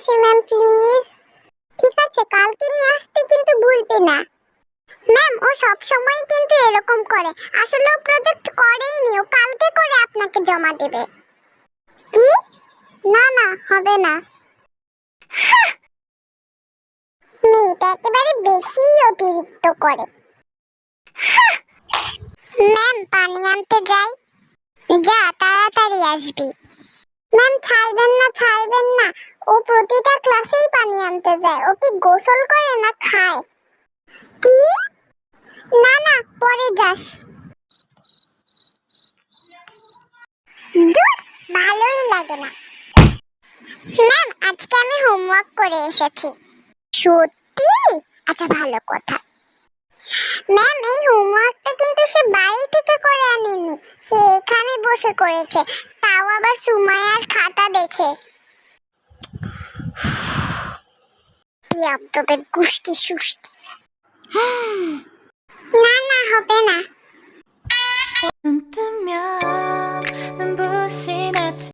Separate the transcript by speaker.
Speaker 1: আসি ma'am please ঠিক আছে, কালকে নিয়ে আসতে কিন্তু ভুলবে না। ম্যাম ও সব সময় কিন্তু এরকম করে। আসলে ও প্রজেক্ট করেই নি, ও কালকে করে আপনাকে জমা দেবে। কি? না না, হবে না। মেয়েটা একেবারে বেশি অতিরিক্ত করে। ম্যাম পানি আনতে যাই। যা, তাড়াতাড়ি আসবি। ম্যাম ছাড়বেন না ছাড়বেন না। ও প্রতিটা ক্লাসেই পানি আনতে যায়। ও কি গোসল করে না খায়। কি? না না পরে যাস। ধুর, ভালোই লাগে না। ম্যাম আজকে আমি হোমওয়ার্ক করে এসেছি। সত্যি? আচ্ছা ভালো কথা। ম্যাম এই হোমওয়ার্কটা কিন্তু সে বাড়ি থেকে করে আনেনি। সে এখানে বসে করেছে। তাও আবার সুমায়ার খাতা দেখে। তোদের কুষ্টি সুষ্টি। না না হবে না।